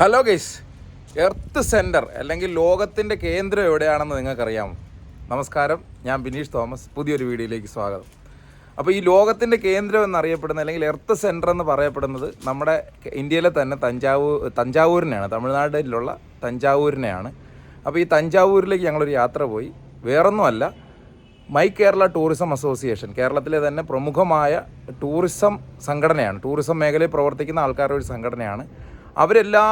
Hello guys earth centre അല്ലെങ്കിൽ ലോകത്തിന്റെ കേന്ദ്രം എവിടെയാണെന്ന് നിങ്ങൾക്കറിയാമോ നമസ്കാരം. ഞാൻ ബിനീഷ് തോമസ്. പുതിയൊരു വീഡിയോയിലേക്ക് സ്വാഗതം. അപ്പോൾ ഈ ലോകത്തിന്റെ കേന്ദ്രം എന്നറിയപ്പെടുന്ന അല്ലെങ്കിൽ എർത്ത് സെന്റർ എന്ന് പറയപ്പെടുന്നത് നമ്മുടെ ഇന്ത്യയിലെ തന്നെ തഞ്ചാവൂർ തഞ്ചാവൂരിനെയാണ്. തമിഴ്നാട്ടിലുള്ള തഞ്ചാവൂരിനെയാണ്. അപ്പോൾ ഈ തഞ്ചാവൂരിലേക്ക് ഞങ്ങളൊരു യാത്ര പോയി. വേറൊന്നുമല്ല മൈ കേരള ടൂറിസം അസോസിയേഷൻ കേരളത്തിലെ തന്നെ പ്രമുഖമായ ടൂറിസം സംഘടനയാണ്. ടൂറിസം മേഖലയിൽ പ്രവർത്തിക്കുന്ന ആൾക്കാരുടെ ഒരു സംഘടനയാണ്. അവരെല്ലാ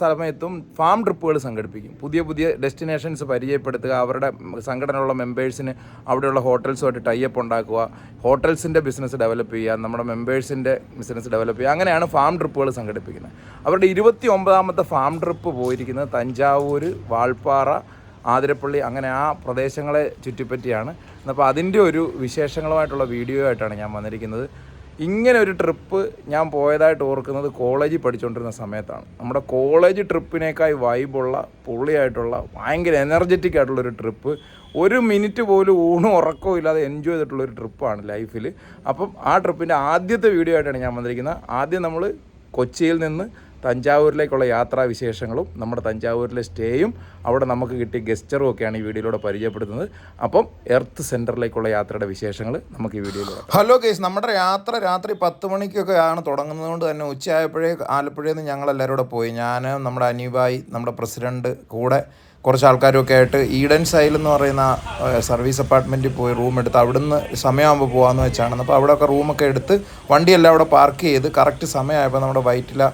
സമയത്തും ഫാം ട്രിപ്പുകൾ സംഘടിപ്പിക്കും. പുതിയ പുതിയ ഡെസ്റ്റിനേഷൻസ് പരിചയപ്പെടുത്തുക അവരുടെ സംഘടനയുള്ള മെമ്പേഴ്സിന് അവിടെയുള്ള ഹോട്ടൽസുമായിട്ട് ടൈപ്പ് ഉണ്ടാക്കുക ഹോട്ടൽസിന്റെ ബിസിനസ് ഡെവലപ്പ് ചെയ്യുക നമ്മുടെ മെമ്പേഴ്സിന്റെ ബിസിനസ് ഡെവലപ്പ് ചെയ്യുക. അങ്ങനെയാണ് ഫാം ട്രിപ്പുകൾ സംഘടിപ്പിക്കുന്നത്. അവരുടെ ഇരുപത്തി ഒമ്പതാമത്തെ ഫാം ട്രിപ്പ് പോയിരിക്കുന്നത് തഞ്ചാവൂർ വാൾപ്പാറ ആതിരപ്പള്ളി അങ്ങനെ ആ പ്രദേശങ്ങളെ ചുറ്റിപ്പറ്റിയാണ്. അപ്പോൾ അതിന്റെ ഒരു വിശേഷങ്ങളുമായിട്ടുള്ള വീഡിയോ ആയിട്ടാണ് ഞാൻ വന്നിരിക്കുന്നത്. ഇങ്ങനെ ഒരു ട്രിപ്പ് ഞാൻ പോയതായിട്ട് ഓർക്കുന്നത് കോളേജിൽ പഠിച്ചുകൊണ്ടിരുന്ന സമയത്താണ്. നമ്മുടെ കോളേജ് ട്രിപ്പിനേക്കായി വൈബുള്ള പുള്ളിയായിട്ടുള്ള ഭയങ്കര എനർജറ്റിക് ആയിട്ടുള്ളൊരു ട്രിപ്പ്. ഒരു മിനിറ്റ് പോലും ഊണും ഉറക്കവും ഇല്ലാതെ എൻജോയ് ചെയ്തിട്ടുള്ളൊരു ട്രിപ്പാണ് ലൈഫിൽ അപ്പം ആ ട്രിപ്പിന്റെ ആദ്യത്തെ വീഡിയോ ആയിട്ടാണ് ഞാൻ വന്നിരിക്കുന്നത്. ആദ്യം നമ്മൾ കൊച്ചിയിൽ നിന്ന് തഞ്ചാവൂരിലേക്കുള്ള യാത്രാ വിശേഷങ്ങളും നമ്മുടെ തഞ്ചാവൂരിലെ സ്റ്റേയും അവിടെ നമുക്ക് കിട്ടിയ ഗസ്റ്ററും ഒക്കെയാണ് ഈ വീഡിയോയിലൂടെ പരിചയപ്പെടുത്തുന്നത്. അപ്പം എർത്ത് സെന്ററിലേക്കുള്ള യാത്രയുടെ വിശേഷങ്ങൾ നമുക്ക് ഈ വീഡിയോയിൽ ഹലോ കേസ് നമ്മുടെ യാത്ര രാത്രി പത്ത് മണിക്കൊക്കെ ആണ് തുടങ്ങുന്നത് കൊണ്ട് തന്നെ ഉച്ചയായപ്പോഴേ ആലപ്പുഴയിൽ നിന്ന് ഞങ്ങളെല്ലാവരും കൂടെ പോയി. ഞാൻ നമ്മുടെ അനീബായി നമ്മുടെ പ്രസിഡന്റ് കൂടെ കുറച്ച് ആൾക്കാരൊക്കെ ആയിട്ട് ഈഡൻ സൈൽ എന്ന് പറയുന്ന സർവീസ് അപ്പാർട്ട്മെന്റിൽ പോയി റൂം എടുത്ത് അവിടുന്ന് സമയമാകുമ്പോൾ പോകാമെന്ന് വെച്ചാണ്. അപ്പോൾ അവിടെയൊക്കെ റൂമൊക്കെ എടുത്ത് വണ്ടിയെല്ലാം അവിടെ പാർക്ക് ചെയ്ത് കറക്റ്റ് സമയമായപ്പോൾ നമ്മുടെ വൈറ്റില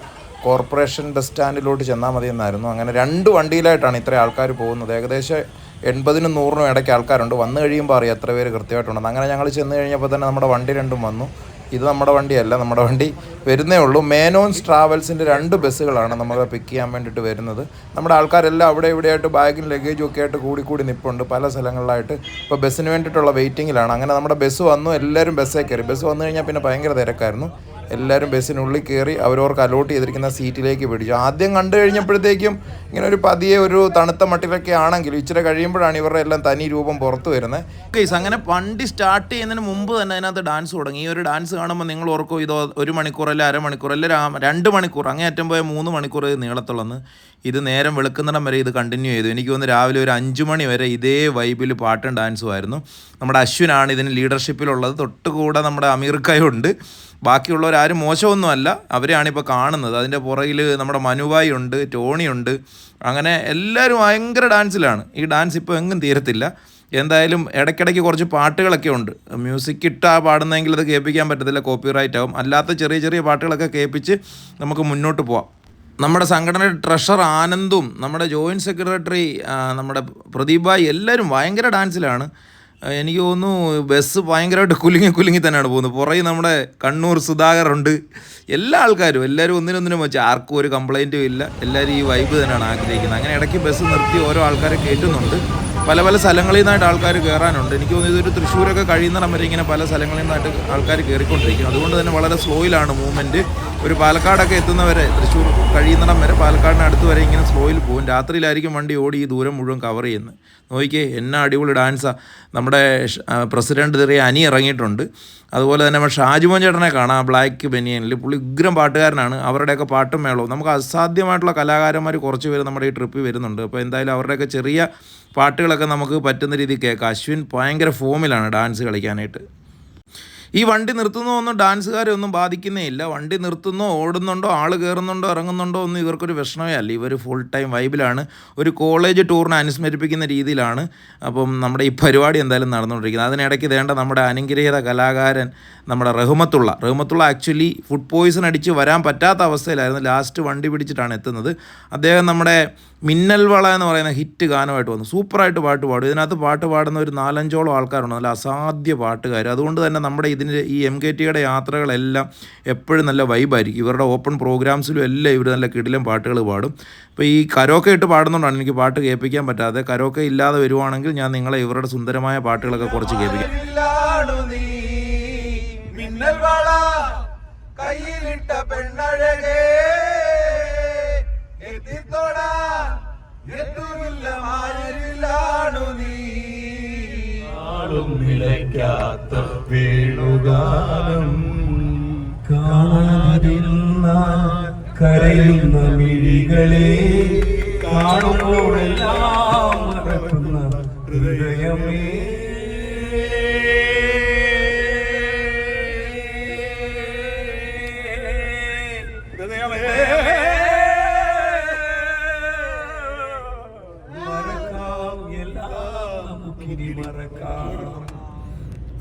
കോർപ്പറേഷൻ ബസ് സ്റ്റാൻഡിലോട്ട് ചെന്നാൽ മതി എന്നായിരുന്നു അങ്ങനെ രണ്ട് വണ്ടിയിലായിട്ടാണ് ഇത്രയും ആൾക്കാർ പോകുന്നത്. ഏകദേശം എൺപതിനും നൂറിനും ഇടയ്ക്ക് ആൾക്കാരുണ്ട്. വന്നു കഴിയുമ്പോൾ അറിയാം എത്ര പേര് കൃത്യമായിട്ടുണ്ടെന്ന്. അങ്ങനെ ഞങ്ങൾ ചെന്ന് കഴിഞ്ഞപ്പോൾ തന്നെ നമ്മുടെ വണ്ടി രണ്ടും വന്നു. ഇത് നമ്മുടെ വണ്ടിയല്ല നമ്മുടെ വണ്ടി വരുന്നേ ഉള്ളൂ. മേനോൻസ് ട്രാവൽസിന്റെ രണ്ട് ബസ്സുകളാണ് നമ്മളെ പിക്ക് ചെയ്യാൻ വേണ്ടിയിട്ട് വരുന്നത്. നമ്മുടെ ആൾക്കാരെല്ലാം അവിടെ ഇവിടെയായിട്ട് ബാഗും ലഗേജും ഒക്കെ ആയിട്ട് കൂടി കൂടി നിൽപ്പുണ്ട് പല സ്ഥലങ്ങളിലായിട്ട് ഇപ്പോൾ ബസ്സിന് വേണ്ടിയിട്ടുള്ള വെയിറ്റിങ്ങിലാണ്. അങ്ങനെ നമ്മുടെ ബസ് വന്നു എല്ലാവരും ബസ്സേ കയറി. ബസ് വന്നു കഴിഞ്ഞാൽ പിന്നെ ഭയങ്കര തിരക്കായിരുന്നു. എല്ലാവരും ബസ്സിനുള്ളിൽ കയറി അവരവർക്ക് അലോട്ട് ചെയ്തിരിക്കുന്ന സീറ്റിലേക്ക് പിടിച്ചു. ആദ്യം കണ്ടു കഴിഞ്ഞപ്പോഴത്തേക്കും ഇങ്ങനെ ഒരു പതിയെ ഒരു തണുത്ത മട്ടിലൊക്കെ ആണെങ്കിലും ഇച്ചിരി കഴിയുമ്പോഴാണ് ഇവരുടെ എല്ലാം തനി രൂപം പുറത്തു വരുന്നത്. കേസ് അങ്ങനെ വണ്ടി സ്റ്റാർട്ട് ചെയ്യുന്നതിന് മുമ്പ് തന്നെ അതിനകത്ത് ഡാൻസ് തുടങ്ങി. ഈ ഒരു ഡാൻസ് കാണുമ്പോൾ നിങ്ങൾ ഓർക്കും ഇതോ ഒരു മണിക്കൂർ അല്ല അരമണിക്കൂർ അല്ല രണ്ട് മണിക്കൂർ അങ്ങേയറ്റം പോയ മൂന്ന് മണിക്കൂർ നീളത്തുള്ളന്ന് ഇത് നേരം വെളുക്കുന്നിടം വരെ ഇത് കണ്ടിന്യൂ ചെയ്തു. എനിക്ക് തോന്നുന്നു രാവിലെ ഒരു അഞ്ച് മണി വരെ ഇതേ വൈബിൽ പാട്ടും ഡാൻസും ആയിരുന്നു. നമ്മുടെ അശ്വിനാണ് ഇതിന് ലീഡർഷിപ്പിലുള്ളത് തൊട്ടുകൂടെ നമ്മുടെ അമീർക്കായുണ്ട് ബാക്കിയുള്ളവരാരും മോശമൊന്നുമല്ല. അവരെയാണ് ഇപ്പോൾ കാണുന്നത്. അതിന്റെ പുറകിൽ നമ്മുടെ മനുവായി ഉണ്ട് ടോണി ഉണ്ട്. അങ്ങനെ എല്ലാവരും ഭയങ്കര ഡാൻസിലാണ് ഈ ഡാൻസ് ഇപ്പോൾ എങ്ങും തീരത്തില്ല. എന്തായാലും ഇടയ്ക്കിടയ്ക്ക് കുറച്ച് പാട്ടുകളൊക്കെ ഉണ്ട്. മ്യൂസിക് ഇട്ടാ പാടുന്നതെങ്കിൽ അത് കേൾപ്പിക്കാൻ പറ്റത്തില്ല. കോപ്പിറൈറ്റ് ആവും. അല്ലാത്ത ചെറിയ ചെറിയ പാട്ടുകളൊക്കെ കേൾപ്പിച്ച് നമുക്ക് മുന്നോട്ട് പോവാം. നമ്മുടെ സംഘടനയുടെ ട്രഷർ ആനന്ദും നമ്മുടെ ജോയിന്റ് സെക്രട്ടറി നമ്മുടെ പ്രദീപ് എല്ലാവരും ഭയങ്കര ഡാൻസിലാണ്. എനിക്ക് തോന്നുന്നു ബസ് ഭയങ്കരമായിട്ട് കുലുങ്ങി കുലുങ്ങി തന്നെയാണ് പോകുന്നത്. പുറകെ നമ്മുടെ കണ്ണൂർ സുധാകറുണ്ട് എല്ലാ ആൾക്കാരും എല്ലാവരും ഒന്നിനൊന്നിനും വെച്ച് ആർക്കും ഒരു കംപ്ലൈന്റും ഇല്ല. എല്ലാവരും ഈ വൈബ് തന്നെയാണ് ആഗ്രഹിക്കുന്നത്. അങ്ങനെ ഇടയ്ക്ക് ബസ് നിർത്തി ഓരോ ആൾക്കാരെ കയറ്റുന്നുണ്ട് പല പല സ്ഥലങ്ങളിൽ നിന്നായിട്ട് ആൾക്കാർ കയറാനുണ്ട്. എനിക്ക് തോന്നുന്നു ഇതൊരു തൃശ്ശൂരൊക്കെ കഴിയുന്നിടം വരെ ഇങ്ങനെ പല സ്ഥലങ്ങളിൽ നിന്നായിട്ട് ആൾക്കാർ കയറിക്കൊണ്ടിരിക്കും അതുകൊണ്ട് തന്നെ വളരെ സ്ലോയിലാണ് മൂവ്മെന്റ് ഒരു പാലക്കാടൊക്കെ എത്തുന്നവരെ തൃശ്ശൂർ കഴിയുന്നിടം വരെ പാലക്കാടിന് അടുത്ത് വരെ ഇങ്ങനെ സ്ലോയിൽ പോകും. രാത്രിയിലായിരിക്കും വണ്ടി ഓടി ഈ ദൂരം മുഴുവൻ കവർ ചെയ്യുന്നത്. നോക്കിയേ എന്നാ അടിപൊളി ഡാൻസാണ് നമ്മുടെ പ്രസിഡന്റ് തെറിയ അനി ഇറങ്ങിയിട്ടുണ്ട്. അതുപോലെ തന്നെ നമ്മുടെ ഷാജുമോൻ ചേട്ടനെ കാണാം ബ്ലാക്ക് ബനിയനിൽ പുള്ളി ഉഗ്രം പാട്ടുകാരനാണ്. അവരുടെയൊക്കെ പാട്ടും മേളവും. നമുക്ക് അസാധ്യമായിട്ടുള്ള കലാകാരന്മാർ കുറച്ച് പേര് നമ്മുടെ ഈ ട്രിപ്പിൽ വരുന്നുണ്ട്. അപ്പോൾ എന്തായാലും അവരുടെയൊക്കെ ചെറിയ പാട്ടുകളൊക്കെ നമുക്ക് പറ്റുന്ന രീതിയിൽ കേൾക്കാം. അശ്വിൻ ഭയങ്കര ഫോമിലാണ് ഡാൻസ് കളിക്കാനായിട്ട്. ഈ വണ്ടി നിർത്തുന്നോ ഒന്നും ഡാൻസുകാരെ ഒന്നും ബാധിക്കുന്നേ ഇല്ല. വണ്ടി നിർത്തുന്നോ ഓടുന്നുണ്ടോ ആൾ കയറുന്നുണ്ടോ ഇറങ്ങുന്നുണ്ടോ ഒന്നും ഇവർക്കൊരു വിഷമമേ അല്ല. ഇവർ ഫുൾ ടൈം വൈബിലാണ് ഒരു കോളേജ് ടൂറിനെ അനുസ്മരിപ്പിക്കുന്ന രീതിയിലാണ്. അപ്പം നമ്മുടെ ഈ പരിപാടി എന്തായാലും നടന്നുകൊണ്ടിരിക്കുന്നത്. അതിനിടയ്ക്ക് വേണ്ട നമ്മുടെ അനുഗ്രഹീത കലാകാരൻ നമ്മുടെ Rahmathulla. Rahmathulla actually food poison അടിച്ച് വരാൻ പറ്റാത്ത അവസ്ഥയിലായിരുന്നു ലാസ്റ്റ് വണ്ടി പിടിച്ചിട്ടാണ് എത്തുന്നത്. അദ്ദേഹം നമ്മുടെ മിന്നൽ വള എന്ന് പറയുന്ന ഹിറ്റ് ഗാനമായിട്ട് വന്നു. സൂപ്പറായിട്ട് പാട്ട് പാടും. ഇതിനകത്ത് പാട്ട് പാടുന്ന ഒരു നാലഞ്ചോളം ആൾക്കാരുണ്ട്. നല്ല അസാധ്യ പാട്ടുകാർ അതുകൊണ്ട് തന്നെ നമ്മുടെ ഇതിന്റെ ഈ എം കെ ടിയുടെ യാത്രകളെല്ലാം എപ്പോഴും നല്ല വൈബായിരിക്കും ഇവരുടെ ഓപ്പൺ പ്രോഗ്രാംസിലും എല്ലാം ഇവർ നല്ല കിടിലം പാട്ടുകൾ പാടും. അപ്പോൾ ഈ കരോക്കെ ഇട്ട് പാടുന്നതുകൊണ്ടാണ് എനിക്ക് പാട്ട് കേൾപ്പിക്കാൻ പറ്റാതെ കരോക്കെ ഇല്ലാതെ വരുവാണെങ്കിൽ ഞാൻ നിങ്ങളെ ഇവരുടെ സുന്ദരമായ പാട്ടുകളൊക്കെ കുറച്ച് കേൾപ്പിക്കാം. ില്ലാണു നീ മിന്നൽ വള കയ്യിലിട്ട പെണ്ണഴകേ. എത്തിത്തോടാ എത്തുമില്ല മാരിലാണു നീ. ആളും നിലയ്ക്കാത്ത വേണുഗാനം. കാണാതിരുന്ന കരയുന്ന മിഴികളെ കാണുമ്പോഴെല്ലാം Doesn't have a head.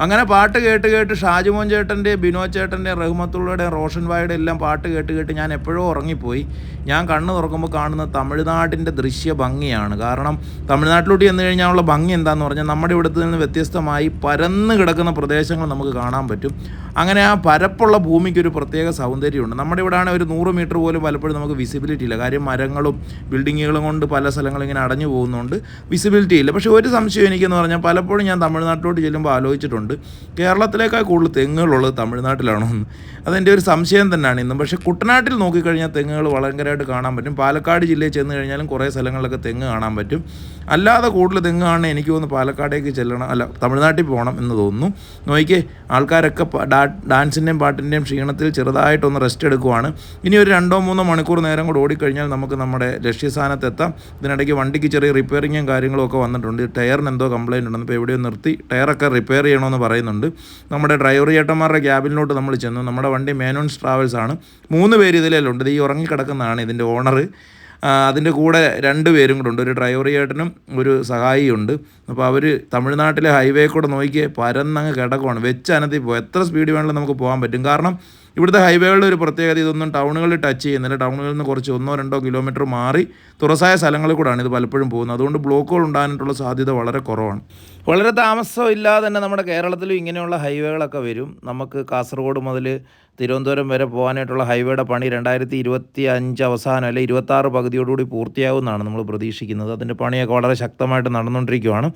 അങ്ങനെ പാട്ട് കേട്ട് കേട്ട് ഷാജുമോൻ ചേട്ടന്റെ ബിനോ ചേട്ടന്റെ റഹ്മത്തുള്ളയുടെ റോഷൻ വായുടെ എല്ലാം പാട്ട് കേട്ട് കേട്ട് ഞാൻ എപ്പോഴോ ഉറങ്ങിപ്പോയി. ഞാൻ കണ്ണ് തുറക്കുമ്പോൾ കാണുന്ന തമിഴ്നാടിന്റെ ദൃശ്യ ഭംഗിയാണ്. കാരണം തമിഴ്നാട്ടിലോട്ട് ചെന്ന് കഴിഞ്ഞാലുള്ള ഭംഗി എന്താണെന്ന് പറഞ്ഞാൽ നമ്മുടെ ഇവിടുത്തെ നിന്ന് വ്യത്യസ്തമായി പരന്ന് കിടക്കുന്ന പ്രദേശങ്ങൾ നമുക്ക് കാണാൻ പറ്റും. അങ്ങനെ ആ പരപ്പുള്ള ഭൂമിക്ക് ഒരു പ്രത്യേക സൗന്ദര്യമുണ്ട്. നമ്മുടെ ഇവിടെ ആണെങ്കിൽ ഒരു നൂറ് മീറ്റർ പോലും പലപ്പോഴും നമുക്ക് വിസിബിലിറ്റി ഇല്ല. കാര്യം മരങ്ങളും ബിൽഡിങ്ങുകളും കൊണ്ട് പല സ്ഥലങ്ങളും ഇങ്ങനെ അടഞ്ഞു പോകുന്നുണ്ട്. വിസിബിലിറ്റി ഇല്ല. പക്ഷേ ഒരു സംശയം എനിക്കെന്ന് പറഞ്ഞാൽ പലപ്പോഴും ഞാൻ തമിഴ്നാട്ടിലോട്ട് ചെല്ലുമ്പോൾ ആലോചിച്ചിട്ടുണ്ട്. കേരളത്തിലേക്കാൾ കൂടുതൽ തെങ്ങുകളുള്ളത് തമിഴ്നാട്ടിലാണോ എന്ന് അതെന്റെ ഒരു സംശയം തന്നെയാണ് ഇന്നും. പക്ഷേ കുട്ടനാട്ടിൽ നോക്കിക്കഴിഞ്ഞാൽ തെങ്ങുകൾ ഭയങ്കരമായിട്ട് കാണാൻ പറ്റും. പാലക്കാട് ജില്ലയിൽ ചെന്ന് കഴിഞ്ഞാലും കുറേ സ്ഥലങ്ങളിലൊക്കെ തെങ്ങ് കാണാൻ പറ്റും. അല്ലാതെ കൂടുതൽ തെങ്ങാണ് എനിക്ക് തോന്നുന്നു പാലക്കാടേക്ക് ചെല്ലണം അല്ല തമിഴ്നാട്ടിൽ പോകണം എന്ന് തോന്നുന്നു. നോക്കിയേ ആൾക്കാരൊക്കെ ഡാൻസിന്റെയും പാട്ടിന്റെയും ക്ഷീണത്തിൽ ചെറുതായിട്ടൊന്ന് റെസ്റ്റ് എടുക്കുവാണ്. ഇനി ഒരു രണ്ടോ മൂന്നോ മണിക്കൂർ നേരം കൂടെ ഓടിക്കഴിഞ്ഞാൽ നമുക്ക് നമ്മുടെ ലക്ഷ്യസ്ഥാനത്ത് എത്താം. ഇതിനിടയ്ക്ക് വണ്ടിക്ക് ചെറിയ റിപ്പയറിങ്ങും കാര്യങ്ങളും ഒക്കെ വന്നിട്ടുണ്ട്. ടയറിന് എന്തോ കംപ്ലയിന്റ് ഉണ്ടെന്ന് ഇപ്പോൾ എവിടെയോ നിർത്തി ടയറൊക്കെ റിപ്പയർ ചെയ്യണമെന്ന് പറയുന്നുണ്ട്. നമ്മുടെ ഡ്രൈവർ ചേട്ടന്മാരുടെ ക്യാബിനിലോട്ട് നമ്മൾ ചെന്നു. നമ്മുടെ വണ്ടി മേനോൺസ് ട്രാവൽസ് ആണ്. മൂന്ന് പേര് ഇതിലുണ്ട് ഇത് ഈ ഉറങ്ങിക്കിടക്കുന്നതാണ് ഇതിന്റെ ഓണർ അതിന്റെ കൂടെ രണ്ട് പേരും കൂടെ ഉണ്ട്. ഒരു ഡ്രൈവർ ചേട്ടനും ഒരു സഹായിയുണ്ട് അപ്പോൾ അവർ തമിഴ്നാട്ടിലെ ഹൈവേ കൂടെ നോക്കിയേ പരന്നങ്ങ് കിടക്കുവാണ്. വെച്ച് അനത്തി പോകും എത്ര സ്പീഡ് വേണമെങ്കിലും നമുക്ക് പോകാൻ പറ്റും. കാരണം ഇവിടുത്തെ ഹൈവേകളുടെ ഒരു പ്രത്യേകത ഇതൊന്നും ടൗണുകളിൽ ടച്ച് ചെയ്യുന്നില്ല. ടൗണുകളിൽ നിന്ന് കുറച്ച് ഒന്നോ രണ്ടോ കിലോമീറ്റർ മാറി തുറസായ സ്ഥലങ്ങളിൽ കൂടാണ് ഇത് പലപ്പോഴും പോകുന്നത്. അതുകൊണ്ട് ബ്ലോക്കുകൾ ഉണ്ടാകാനായിട്ടുള്ള സാധ്യത വളരെ കുറവാണ്. വളരെ താമസമില്ലാതെ തന്നെ നമ്മുടെ കേരളത്തിലും ഇങ്ങനെയുള്ള ഹൈവേകളൊക്കെ വരും. നമുക്ക് കാസർഗോഡ് മുതൽ തിരുവനന്തപുരം വരെ പോകാനായിട്ടുള്ള ഹൈവേയുടെ പണി രണ്ടായിരത്തി ഇരുപത്തി അഞ്ച് അവസാനം അല്ലെ ഇരുപത്തി ആറ് പകുതിയോടുകൂടി പൂർത്തിയാവുമെന്നാണ് നമ്മൾ പ്രതീക്ഷിക്കുന്നത്. അതിന്റെ പണിയൊക്കെ വളരെ ശക്തമായിട്ട് നടന്നുകൊണ്ടിരിക്കുകയാണ്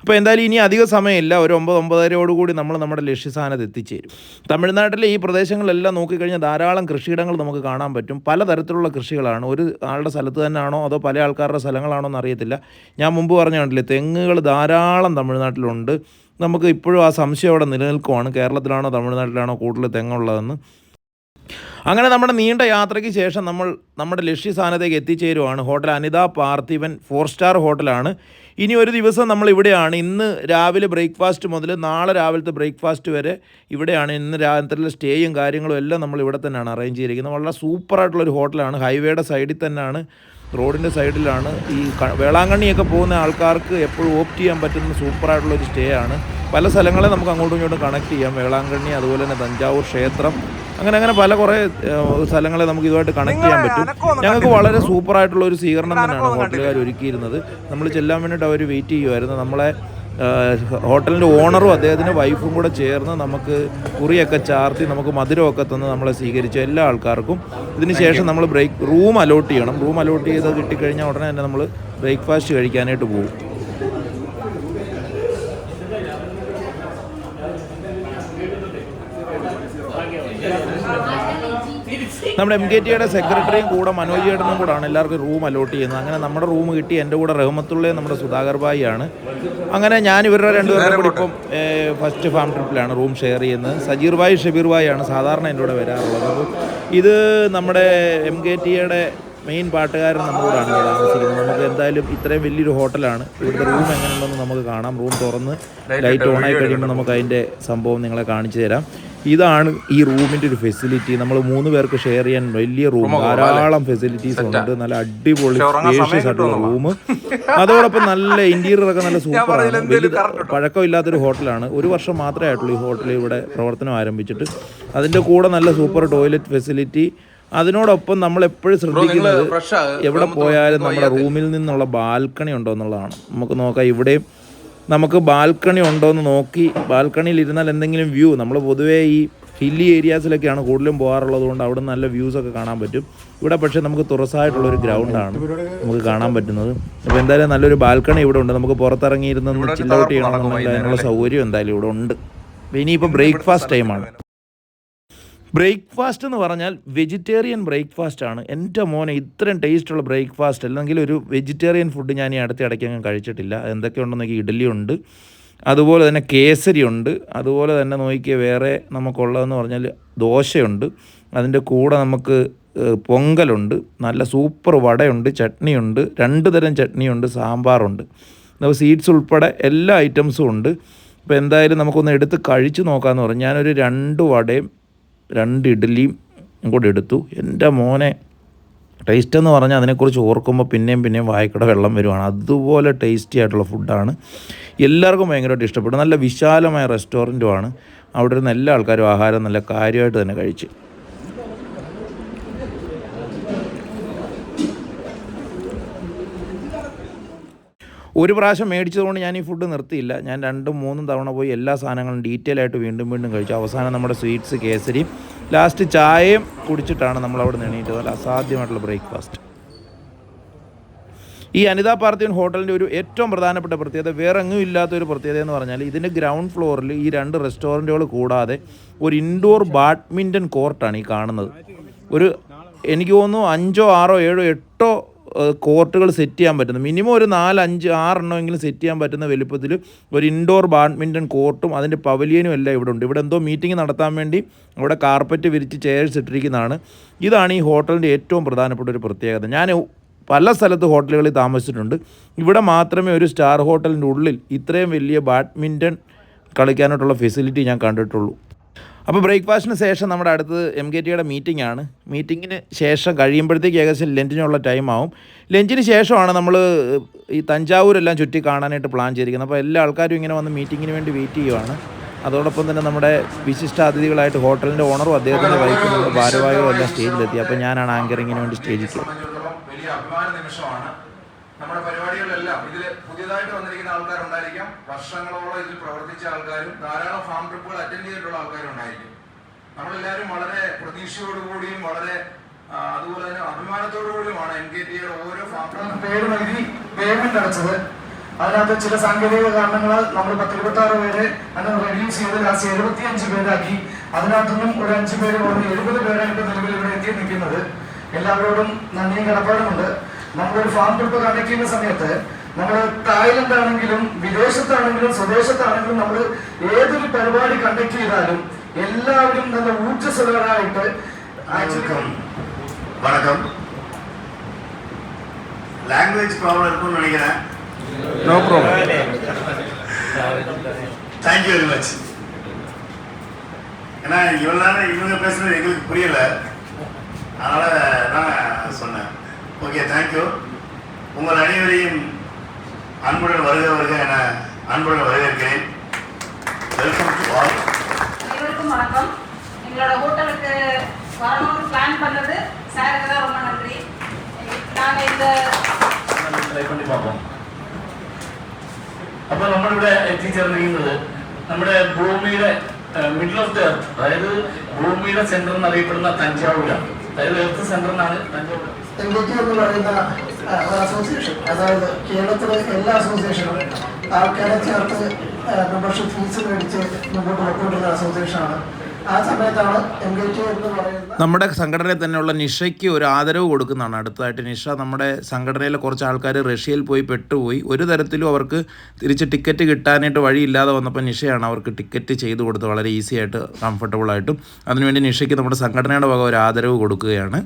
അപ്പോൾ എന്തായാലും ഇനി അധിക സമയമില്ല. ഒരു ഒമ്പത് ഒമ്പതരയോടുകൂടി നമ്മൾ നമ്മുടെ ലക്ഷ്യസ്ഥാനത്ത് എത്തിച്ചേരും. തമിഴ്നാട്ടിലെ ഈ പ്രദേശങ്ങളിലെല്ലാം നോക്കിക്കഴിഞ്ഞാൽ ധാരാളം കൃഷിയിടങ്ങൾ നമുക്ക് കാണാൻ പറ്റും. പലതരത്തിലുള്ള കൃഷികളാണ്. ഒരു ആളുടെ സ്ഥലത്ത് തന്നെയാണോ അതോ പല ആൾക്കാരുടെ സ്ഥലങ്ങളാണോ എന്ന് അറിയത്തില്ല ഞാൻ മുമ്പ് പറഞ്ഞ കണ്ടില്ലേ തെങ്ങുകൾ ധാരാളം തമിഴ്നാട്ടിലുണ്ട്. നമുക്ക് ഇപ്പോഴും ആ സംശയം അവിടെ നിലനിൽക്കുവാണ്. കേരളത്തിലാണോ തമിഴ്നാട്ടിലാണോ കൂടുതൽ തെങ്ങുള്ളതെന്ന്. അങ്ങനെ നമ്മുടെ നീണ്ട യാത്രയ്ക്ക് ശേഷം നമ്മൾ നമ്മുടെ ലക്ഷ്യസ്ഥാനത്തേക്ക് എത്തിച്ചേരുവാണ്. Hotel Anitha Parthivan four star ഹോട്ടലാണ്. ഇനി ഒരു ദിവസം നമ്മൾ ഇവിടെയാണ്. ഇന്ന് രാവിലെ ബ്രേക്ക്ഫാസ്റ്റ് മുതൽ നാളെ രാവിലത്തെ ബ്രേക്ക്ഫാസ്റ്റ് വരെ ഇവിടെയാണ്. ഇന്ന് രാത്രിയിലെ സ്റ്റേയും കാര്യങ്ങളും എല്ലാം നമ്മൾ ഇവിടെ തന്നെയാണ് അറേഞ്ച് ചെയ്തിരിക്കുന്നത്. വളരെ സൂപ്പറായിട്ടുള്ളൊരു ഹോട്ടലാണ്. ഹൈവേയുടെ സൈഡിൽ തന്നെയാണ് റോഡിന്റെ സൈഡിലാണ് ഈ വേളാങ്കണ്ണിയൊക്കെ പോകുന്ന ആൾക്കാർക്ക് എപ്പോഴും ഓപ്റ്റ് ചെയ്യാൻ പറ്റുന്ന സൂപ്പറായിട്ടുള്ള ഒരു സ്റ്റേ ആണ്. പല സ്ഥലങ്ങളെ നമുക്ക് അങ്ങോട്ടും ഇങ്ങോട്ടും കണക്ട് ചെയ്യാം. വേളാങ്കണ്ണി അതുപോലെ തന്നെ തഞ്ചാവൂർ ക്ഷേത്രം. അങ്ങനെ അങ്ങനെ പല കുറേ സ്ഥലങ്ങളെ നമുക്ക് ഇതുമായിട്ട് കണക്ട് ചെയ്യാൻ പറ്റും. ഞങ്ങൾക്ക് വളരെ സൂപ്പറായിട്ടുള്ള ഒരു സ്വീകരണം തന്നെയാണ് ഹോട്ടലുകാർ ഒരുക്കിയിരുന്നത്. നമ്മൾ ചെല്ലാൻ വേണ്ടിയിട്ട് അവർ വെയിറ്റ് ചെയ്യുമായിരുന്നു നമ്മളെ ഹോട്ടലിന്റെ ഓണറും അദ്ദേഹത്തിന്റെ വൈഫും കൂടെ ചേർന്ന് നമുക്ക് കുറിയൊക്കെ ചാർത്തി നമുക്ക് മധുരമൊക്കെ തന്ന് നമ്മളെ സ്വീകരിച്ച എല്ലാ ആൾക്കാർക്കും. ഇതിന് ശേഷം നമ്മൾ ബ്രേക്ക് റൂം അലോട്ട് ചെയ്യണം. റൂം അലോട്ട് ചെയ്ത് കിട്ടിക്കഴിഞ്ഞാൽ ഉടനെ തന്നെ നമ്മൾ ബ്രേക്ക്ഫാസ്റ്റ് കഴിക്കാനായിട്ട് പോകും. നമ്മുടെ എം കെ ടിയുടെ സെക്രട്ടറിയും കൂടെ മനോജ് ചേട്ടനും കൂടാണ് എല്ലാവർക്കും റൂം അലോട്ട് ചെയ്യുന്നത്. അങ്ങനെ നമ്മുടെ റൂം കിട്ടി എന്റെ കൂടെ റഹ്മത്തുള്ള നമ്മുടെ സുധാകർ ഭായി ആണ്. അങ്ങനെ ഞാൻ ഇവരുടെ രണ്ടുപേരുടെ കൂടെ ഇപ്പം ഫസ്റ്റ് ഫാം ട്രിപ്പിലാണ് റൂം ഷെയർ ചെയ്യുന്നത്. സജീർ ഭായി ഷബീർ ഭായി ആണ് സാധാരണ എന്റെ കൂടെ വരാറുള്ളത്. അപ്പോൾ ഇത് നമ്മുടെ എം കെ ടിയുടെ മെയിൻ പാട്ടുകാരൻ നമ്മളോടാണ് താമസിക്കുന്നത്. നമുക്ക് എന്തായാലും ഇത്രയും വലിയൊരു ഹോട്ടലാണ് ഇവിടുത്തെ റൂം എങ്ങനെയുണ്ടെന്ന് നമുക്ക് കാണാം. റൂം തുറന്ന് ലൈറ്റ് ഓൺ ആയി കഴിയുമ്പോൾ നമുക്ക് അതിന്റെ സംഭവം നിങ്ങളെ കാണിച്ചു തരാം. ഇതാണ് ഈ റൂമിന്റെ ഒരു ഫെസിലിറ്റി നമ്മൾ മൂന്ന് പേർക്ക് ഷെയർ ചെയ്യാൻ വലിയ റൂം ധാരാളം ഫെസിലിറ്റീസ് ഉണ്ട്. നല്ല അടിപൊളി സ്പേഷ്യസ് ആയിട്ടുള്ള റൂം അതോടൊപ്പം നല്ല ഇന്റീരിയർ ഒക്കെ നല്ല സൂപ്പർ സൂപ്പറാണ് വലിയ പഴക്കമില്ലാത്തൊരു ഹോട്ടലാണ്. ഒരു വർഷം മാത്രമേ ആയിട്ടുള്ളൂ ഈ ഹോട്ടൽ ഇവിടെ പ്രവർത്തനം ആരംഭിച്ചിട്ട്. അതിന്റെ കൂടെ നല്ല സൂപ്പർ ടോയ്ലറ്റ് ഫെസിലിറ്റി അതിനോടൊപ്പം നമ്മൾ എപ്പോഴും ശ്രദ്ധിക്കുന്നത് എവിടെ പോയാലും നമ്മുടെ റൂമിൽ നിന്നുള്ള ബാൽക്കണി ഉണ്ടോ എന്നുള്ളതാണ്. നമുക്ക് നോക്കാം ഇവിടെയും നമുക്ക് ബാൽക്കണി ഉണ്ടോ എന്ന് നോക്കി ബാൽക്കണിയിൽ ഇരുന്നാൽ എന്തെങ്കിലും വ്യൂ. നമ്മൾ പൊതുവേ ഈ ഹില്ലി ഏരിയാസിലൊക്കെയാണ് കൂടുതലും പോകാറുള്ളത് കൊണ്ട് അവിടെ നല്ല വ്യൂസ് ഒക്കെ കാണാൻ പറ്റും. ഇവിടെ പക്ഷേ നമുക്ക് തുറസായിട്ടുള്ള ഒരു ഗ്രൗണ്ടാണ് നമുക്ക് കാണാൻ പറ്റുന്നത്. അപ്പോൾ എന്തായാലും നല്ലൊരു ബാൽക്കണി ഇവിടെ ഉണ്ട്. നമുക്ക് പുറത്തിറങ്ങിയിരുന്ന് ചില്ലൗട്ട് ചെയ്യണമെന്നുണ്ടെങ്കിൽ അതിനുള്ള സൗകര്യം എന്തായാലും ഇവിടെ ഉണ്ട്. ഇനിയിപ്പോൾ ബ്രേക്ക്ഫാസ്റ്റ് ടൈമാണ് ബ്രേക്ക്ഫാസ്റ്റ് എന്ന് പറഞ്ഞാൽ വെജിറ്റേറിയൻ ബ്രേക്ക്ഫാസ്റ്റ് ആണ്. എന്റെ മോനെ ഇത്രയും ടേസ്റ്റുള്ള ബ്രേക്ക്ഫാസ്റ്റ് അല്ലെങ്കിൽ ഒരു വെജിറ്റേറിയൻ ഫുഡ് ഞാൻ ഈ അടുത്ത ഇടയ്ക്ക് അങ്ങ് കഴിച്ചിട്ടില്ല. നോക്കി ഇഡ്ഡലി ഉണ്ട്. അതുപോലെ തന്നെ കേസരി ഉണ്ട്. അതുപോലെ തന്നെ നോക്കിയ വേറെ നമുക്കുള്ളതെന്ന് പറഞ്ഞാൽ ദോശയുണ്ട്. അതിന്റെ കൂടെ നമുക്ക് പൊങ്കലുണ്ട്. നല്ല സൂപ്പർ വടയുണ്ട് ചട്നിയുണ്ട്. രണ്ട് തരം ചട്നിയുണ്ട് സാമ്പാറുണ്ട്. അപ്പോൾ സീഡ്സ് ഉൾപ്പെടെ എല്ലാ ഐറ്റംസും ഉണ്ട്. അപ്പോൾ എന്തായാലും നമുക്കൊന്ന് എടുത്ത് കഴിച്ച് നോക്കാമെന്ന് പറഞ്ഞു. ഞാനൊരു രണ്ട് വടയും രണ്ട് ഇഡ്ഡലിയും കൂടെ എടുത്തു. എന്റെ മോനെ ടേസ്റ്റ് എന്ന് പറഞ്ഞാൽ അതിനെക്കുറിച്ച് ഓർക്കുമ്പോൾ പിന്നെയും പിന്നെയും വായിക്കട വെള്ളം വരുവാണ്. അതുപോലെ ടേസ്റ്റി ആയിട്ടുള്ള ഫുഡാണ്. എല്ലാവർക്കും ഭയങ്കരമായിട്ട് ഇഷ്ടപ്പെട്ടു. നല്ല വിശാലമായ റെസ്റ്റോറന്റുമാണ്. അവിടെ ഇരുന്ന് എല്ലാ ആൾക്കാരും ആഹാരം നല്ല കാര്യമായിട്ട് തന്നെ കഴിച്ച്. ഒരു പ്രാവശ്യം മേടിച്ചതുകൊണ്ട് ഞാൻ ഈ ഫുഡ് നിർത്തിയില്ല. ഞാൻ രണ്ടും മൂന്നും തവണ പോയി എല്ലാ സാധനങ്ങളും ഡീറ്റെയിൽ ആയിട്ട് വീണ്ടും വീണ്ടും കഴിച്ചു. അവസാനം നമ്മുടെ സ്വീറ്റ്സ് കേസരി ലാസ്റ്റ് ചായയും കുടിച്ചിട്ടാണ് നമ്മൾ അവിടെ എണീറ്റത്. അല്ല അസാധ്യമായിട്ടുള്ള ബ്രേക്ക്ഫാസ്റ്റ് ഈ അനിത പാർത്തിയൻ ഹോട്ടലിന്റെ ഒരു ഏറ്റവും പ്രധാനപ്പെട്ട പ്രത്യേകത വേറെ എങ്ങും ഇല്ലാത്ത ഒരു പ്രത്യേകത എന്ന് പറഞ്ഞാൽ ഇതിന്റെ ഗ്രൗണ്ട് ഫ്ലോറിൽ ഈ രണ്ട് റെസ്റ്റോറന്റുകൾ കൂടാതെ ഒരു ഇൻഡോർ ബാഡ്മിന്റൺ കോർട്ടാണ് ഈ കാണുന്നത്. ഒരു എനിക്ക് തോന്നുന്നു അഞ്ചോ ആറോ ഏഴോ എട്ടോ കോർട്ടുകൾ സെറ്റ് ചെയ്യാൻ പറ്റുന്ന മിനിമം ഒരു നാല് അഞ്ച് ആറെണ്ണമെങ്കിലും സെറ്റ് ചെയ്യാൻ പറ്റുന്ന വലുപ്പത്തിൽ ഒരു ഇൻഡോർ ബാഡ്മിന്റൺ കോർട്ടും അതിന്റെ പവലിയനും എല്ലാം ഇവിടെ ഉണ്ട്. ഇവിടെ എന്തോ മീറ്റിംഗ് നടത്താൻ വേണ്ടി അവിടെ കാർപ്പറ്റ് വിരിച്ച് ചെയർസ് ഇട്ടിരിക്കുന്നതാണ്. ഇതാണ് ഈ ഹോട്ടലിന്റെ ഏറ്റവും പ്രധാനപ്പെട്ട ഒരു പ്രത്യേകത. ഞാൻ പല സ്ഥലത്ത് ഹോട്ടലുകളിൽ താമസിച്ചിട്ടുണ്ട്. ഇവിടെ മാത്രമേ ഒരു സ്റ്റാർ ഹോട്ടലിന്റെ ഉള്ളിൽ ഇത്രയും വലിയ ബാഡ്മിന്റൺ കളിക്കാനായിട്ടുള്ള ഫെസിലിറ്റി ഞാൻ കണ്ടിട്ടുള്ളൂ. അപ്പോൾ ബ്രേക്ക്ഫാസ്റ്റിന് ശേഷം നമ്മുടെ അടുത്തത് എം കെ ടിയുടെ മീറ്റിംഗ് ആണ്. മീറ്റിങ്ങിന് ശേഷം കഴിയുമ്പോഴത്തേക്ക് ഏകദേശം ലഞ്ചിനുള്ള ടൈം ആവും. ലഞ്ചിന് ശേഷമാണ് നമ്മൾ ഈ തഞ്ചാവൂരെല്ലാം ചുറ്റി കാണാനായിട്ട് പ്ലാൻ ചെയ്തിരിക്കുന്നത്. അപ്പോൾ എല്ലാ ആൾക്കാരും ഇങ്ങനെ വന്ന് മീറ്റിങ്ങിന് വേണ്ടി വെയിറ്റ് ചെയ്യുവാണ്. അതോടൊപ്പം തന്നെ നമ്മുടെ വിശിഷ്ട അതിഥികളായിട്ട് ഹോട്ടലിന്റെ ഓണറും അദ്ദേഹത്തിന്റെ വൈഫും ഭാരവാഹികളും എല്ലാം സ്റ്റേജിലെത്തി അപ്പോൾ ഞാനാണ് ആങ്കറിങ്ങിന് വേണ്ടി സ്റ്റേജിൽ കയറി സംബന്ധിച്ചിടത്തോളം വലിയ അഭിമാന നിമിഷമാണ് നമ്മുടെ പരിപാടികളിലെല്ലാം ഇതിൽ പുതിയതായിട്ട് വന്നിരിക്കുന്ന ആൾക്കാരുണ്ടായിരിക്കാം വർഷങ്ങളോളം ഇതിൽ പ്രവർത്തിച്ച ആൾക്കാരും ധാരാളം ഫാം ട്രിപ്പുകൾ അറ്റൻഡ് ചെയ്തിട്ടുള്ള ആൾക്കാരും ഉണ്ടായിരിക്കും നമ്മളെല്ലാവരും വളരെ പ്രതീക്ഷയോടുകൂടിയും വളരെ അതുപോലെ തന്നെ അഭിമാനത്തോടു കൂടിയുമാണ് എൻ കെ ടിയുടെ ഓരോ പേര് നൽകി പേയ്മെന്റ് അടച്ചത് അതിനകത്ത് ചില സാങ്കേതിക കാരണങ്ങളാൽ നമ്മൾ പത്തിരുപത്തി ആറ് പേരെ അങ്ങനെ റെഡ്യൂസ് ചെയ്ത് ലാസ്റ്റ് എഴുപത്തി അഞ്ച് പേരാക്കി. അതിനകത്തുനിന്നും ഒരു അഞ്ച് പേര് കുറഞ്ഞ് എഴുപത് പേരായിട്ട് നിലവിൽ ഇവിടെ എത്തി നിൽക്കുന്നത്. എല്ലാവരോടും നന്ദിയും കടപ്പാടുമുണ്ട്. നമ്മളൊരു ഫാം ട്രിപ്പ് കണ്ടക്ട് സമയത്ത് നമ്മൾ തായ്ലൻഡ് ആണെങ്കിലും വിദേശത്താണെങ്കിലും സ്വദേശത്താണെങ്കിലും നമ്മൾ ഏതൊരു പരിപാടി കണ്ടക്ട് ചെയ്താലും എല്ലാവരും നല്ല ഊർജ്ജസ്വലരായിട്ട് ആക്ച്വലി வணக்கம் லாங்குவேஜ் ப்ராப்ளம் இருக்கும்னு நினைக்கிறேன் no problem thank you very much ஏன்னா இவ்வளோ நேரம் இவங்க பேசுறது எங்களுக்கு புரியல அதனால தான் சொன்னேன் ஓகே தேங்க்யூ உங்கள் அனைவரையும் அன்புடன் வருக வருக என அன்புடன் வரவேற்கிறேன் வெல்கம் டு ஆல் அனைவருக்கும் வணக்கம் எங்களோட ஹோட்டலுக்கு வரணும்னு பிளான் பண்ணது சாருக்கு தான் ரொம்ப நன்றி நாங்கள் இந்த ട്രൈ പണി പാപ്പം അപ്പൊ നമ്മളിവിടെ എത്തിച്ചേർന്നിരിക്കുന്നത് നമ്മുടെ ഭൂമിയുടെ മിഡിൽ ഓഫ് ദ എർത്ത് അതായത് ഭൂമിയുടെ സെന്റർ എന്നറിയപ്പെടുന്ന തഞ്ചാവൂരാണ് അതായത് എർത്ത് സെന്റർ എന്നാണ് തഞ്ചാവൂർ എൻഗേജ് എന്ന് പറയുന്ന ആ, ഒരു അസോസിയേഷൻ അതായത് കേരളത്തിലെ എല്ലാ അസോസിയേഷനും ആൾക്കാരെ ചേർത്ത് മെമ്പർഷിപ്പ് ഫീസ് മേടിച്ച് മുമ്പോട്ട് പോയിക്കൊണ്ടിരുന്ന അസോസിയേഷനാണ് ആ സമയത്താണ് എന്ന് പറയുന്നത് നമ്മുടെ സംഘടനയിൽ തന്നെയുള്ള നിഷയ്ക്ക് ഒരു ആദരവ് കൊടുക്കുന്നതാണ്. അടുത്തതായിട്ട് നിഷ നമ്മുടെ സംഘടനയിലെ കുറച്ച് ആൾക്കാർ റഷ്യയിൽ പോയി പെട്ടുപോയി. ഒരു തരത്തിലും അവർക്ക് തിരിച്ച് ടിക്കറ്റ് കിട്ടാനായിട്ട് വഴിയില്ലാതെ വന്നപ്പോൾ നിഷയാണ് അവർക്ക് ടിക്കറ്റ് ചെയ്തു കൊടുത്ത് വളരെ ഈസി ആയിട്ട് കംഫർട്ടബിൾ ആയിട്ടും അതിനുവേണ്ടി നിഷയ്ക്ക് നമ്മുടെ സംഘടനയുടെ വക ഒരു ആദരവ് കൊടുക്കുകയാണ്.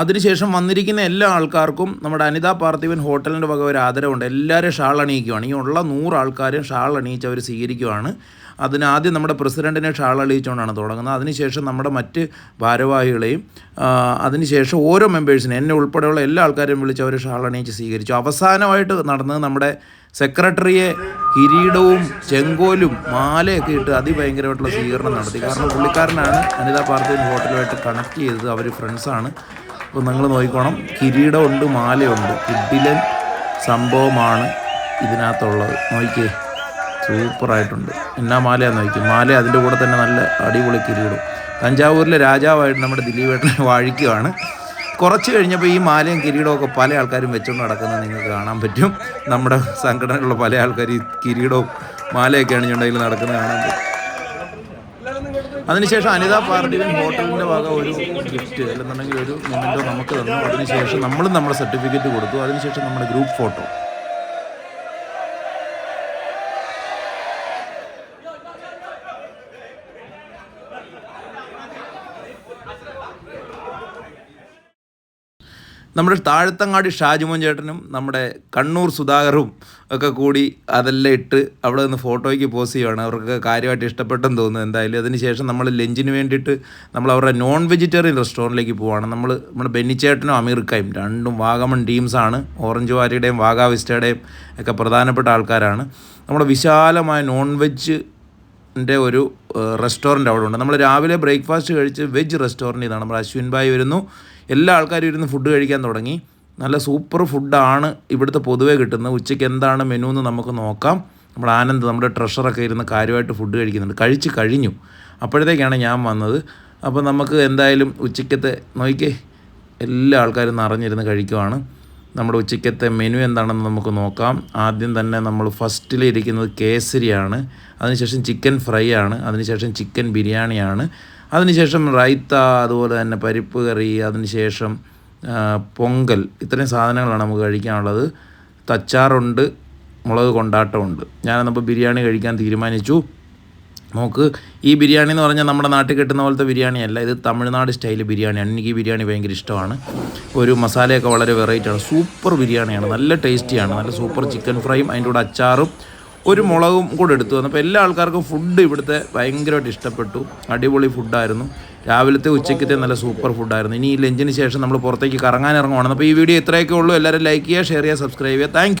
അതിനുശേഷം വന്നിരിക്കുന്ന എല്ലാ ആൾക്കാർക്കും നമ്മുടെ അനിതാ പാർത്ഥിവൻ ഹോട്ടലിന്റെ വക ഒരു ആദരവുണ്ട്. എല്ലാവരും ഷാൾ അണിയിക്കുവാണ്. ഈ ഉള്ള നൂറ് ആൾക്കാരും ഷാൾ അണിയിച്ച് അവർ സ്വീകരിക്കുവാണ്. അതിന് ആദ്യം നമ്മുടെ പ്രസിഡന്റിനെ ഷാൾ അണിയിച്ചുകൊണ്ടാണ് തുടങ്ങുന്നത്. അതിനുശേഷം നമ്മുടെ മറ്റ് ഭാരവാഹികളെയും അതിനുശേഷം ഓരോ മെമ്പേഴ്സിനെ എന്നെ ഉൾപ്പെടെയുള്ള എല്ലാ ആൾക്കാരെയും വിളിച്ച് അവർ ഷാൾ അണിയിച്ച് സ്വീകരിച്ചു. അവസാനമായിട്ട് നടന്നത് നമ്മുടെ സെക്രട്ടറിയെ കിരീടവും ചെങ്കോലും മാലയൊക്കെ ഇട്ട് അതിഭയങ്കരമായിട്ടുള്ള സ്വീകരണം നടത്തി. കാരണം പുള്ളിക്കാരനാണ് അനിതാ പാർത്ഥിവൻ ഹോട്ടലുമായിട്ട് കണക്ട് ചെയ്തത്. അവർ ഫ്രണ്ട്സാണ്. അപ്പോൾ നിങ്ങൾ നോക്കിക്കോണം. കിരീടമുണ്ട് മാലയുണ്ട്. കിഡിലൻ സംഭവമാണ് ഇതിനകത്തുള്ളത്. നോക്കിയേ സൂപ്പറായിട്ടുണ്ട്. എന്നാ മാലയാണ് നോക്കി മാല അതിന്റെ കൂടെ തന്നെ നല്ല അടിപൊളി കിരീടം. തഞ്ചാവൂരിലെ രാജാവായിട്ട് നമ്മുടെ ദിലീപേട്ടനെ വാഴിക്കുകയാണ് കുറച്ച് കഴിഞ്ഞപ്പോൾ ഈ മാലയും കിരീടവും ഒക്കെ പല ആൾക്കാരും വെച്ചുകൊണ്ട് നടക്കുന്നത് നിങ്ങൾക്ക് കാണാൻ പറ്റും. നമ്മുടെ സംഘടനയിലുള്ള പല ആൾക്കാർ ഈ കിരീടവും മാലയൊക്കെ അണിഞ്ഞുണ്ടെങ്കിൽ നടക്കുന്നത് കാണാൻ പറ്റും. അതിനുശേഷം അനിത പാർട്ടിവൻ ഹോട്ടലിന്റെ വക ഒരു ഗിഫ്റ്റ് അല്ലെന്നുണ്ടെങ്കിൽ ഒരു മൊമെന്റോ നമുക്ക് തന്നു. അതിനുശേഷം നമ്മളും നമ്മുടെ സർട്ടിഫിക്കറ്റ് കൊടുത്തു. അതിനുശേഷം നമ്മുടെ ഗ്രൂപ്പ് ഫോട്ടോ നമ്മുടെ താഴത്തങ്ങാടി ഷാജുമോൻ ചേട്ടനും നമ്മുടെ കണ്ണൂർ സുധാകറും ഒക്കെ കൂടി അതെല്ലാം ഇട്ട് അവിടെ നിന്ന് ഫോട്ടോയ്ക്ക് പോസ് ചെയ്യുവാണ്. അവർക്ക് കാര്യമായിട്ട് ഇഷ്ടപ്പെട്ടെന്ന് തോന്നുന്നു. എന്തായാലും അതിനുശേഷം നമ്മൾ ലഞ്ചിന് വേണ്ടിയിട്ട് നമ്മൾ അവരുടെ നോൺ വെജിറ്റേറിയൻ റെസ്റ്റോറന്റിലേക്ക് പോവാണ്. നമ്മൾ നമ്മുടെ ബെന്നിച്ചേട്ടനും അമീർക്കായും രണ്ടും വാഗമൺ ടീംസാണ് ഓറഞ്ച് വാരിയുടെയും വാഗാവിസ്റ്റയുടെയും ഒക്കെ പ്രധാനപ്പെട്ട ആൾക്കാരാണ്. നമ്മുടെ വിശാലമായ നോൺ വെജ് ന്റെ ഒരു റെസ്റ്റോറന്റ് അവിടെ ഉണ്ട്. നമ്മൾ രാവിലെ ബ്രേക്ക്ഫാസ്റ്റ് കഴിച്ച് വെജ് റെസ്റ്റോറന്റ് ഇതാണ് നമ്മൾ അശ്വിൻ ഭായ് വരുന്നു. എല്ലാ ആൾക്കാരും ഇരുന്ന് ഫുഡ് കഴിക്കാൻ തുടങ്ങി. നല്ല സൂപ്പർ ഫുഡാണ് ഇവിടുത്തെ പൊതുവേ കിട്ടുന്നത്. ഉച്ചയ്ക്ക് എന്താണ് മെനു എന്ന് നമുക്ക് നോക്കാം. നമ്മുടെ ആനന്ദ് നമ്മുടെ ട്രഷറൊക്കെ ഇരുന്ന് കാര്യമായിട്ട് ഫുഡ് കഴിക്കുന്നുണ്ട്. കഴിച്ച് കഴിഞ്ഞു. അപ്പോഴത്തേക്കാണ് ഞാൻ വന്നത്. അപ്പോൾ നമുക്ക് എന്തായാലും ഉച്ചയ്ക്കത്തെ നോക്കിക്കേ എല്ലാ ആൾക്കാരും നിറഞ്ഞിരുന്ന് കഴിക്കുവാണ്. നമ്മുടെ ഉച്ചയ്ക്കത്തെ മെനു എന്താണെന്ന് നമുക്ക് നോക്കാം. ആദ്യം തന്നെ നമ്മൾ ഫസ്റ്റിൽ ഇരിക്കുന്നത് കേസരിയാണ്. അതിനുശേഷം ചിക്കൻ ഫ്രൈ ആണ്. അതിനുശേഷം ചിക്കൻ ബിരിയാണിയാണ്. അതിനുശേഷം റൈത്ത അതുപോലെ തന്നെ പരിപ്പ് കറി അതിനുശേഷം പൊങ്കൽ. ഇത്രയും സാധനങ്ങളാണ് നമുക്ക് കഴിക്കാനുള്ളത്. തച്ചാറുണ്ട് മുളക് കൊണ്ടാട്ടമുണ്ട്. ഞാനന്നപ്പോൾ ബിരിയാണി കഴിക്കാൻ തീരുമാനിച്ചു. നമുക്ക് ഈ ബിരിയാണി എന്ന് പറഞ്ഞാൽ നമ്മുടെ നാട്ടിൽ കിട്ടുന്ന പോലത്തെ ബിരിയാണി അല്ല ഇത് തമിഴ്നാട് സ്റ്റൈൽ ബിരിയാണിയാണ്. എനിക്ക് ഈ ബിരിയാണി ഭയങ്കര ഇഷ്ടമാണ്. ഒരു മസാലയൊക്കെ വളരെ വെറൈറ്റിയാണ്. സൂപ്പർ ബിരിയാണിയാണ്. നല്ല ടേസ്റ്റിയാണ്. നല്ല സൂപ്പർ ചിക്കൻ ഫ്രൈയും അതിന്റെ കൂടെ അച്ചാറും ഒരു മുളകും കൂടെ എടുത്തു വന്നപ്പോൾ എല്ലാ ആൾക്കാർക്കും ഫുഡ് ഇവിടുത്തെ ഭയങ്കരമായിട്ട് ഇഷ്ടപ്പെട്ടു. അടിപൊളി ഫുഡായിരുന്നു രാവിലത്തെ ഉച്ചയ്ക്കത്തെ നല്ല സൂപ്പർ ഫുഡായിരുന്നു ഇനി ഈ ലഞ്ചിന് ശേഷം നമ്മൾ പുറത്തേക്ക് കറങ്ങാൻ ഇറങ്ങുവാണ്. അപ്പോൾ ഈ വീഡിയോ ഇത്രയൊക്കെ ഉള്ളൂ. എല്ലാവരും ലൈക്ക് ചെയ്യുക ഷെയർ ചെയ്യുക സബ്സ്ക്രൈബ് ചെയ്യുക. താങ്ക്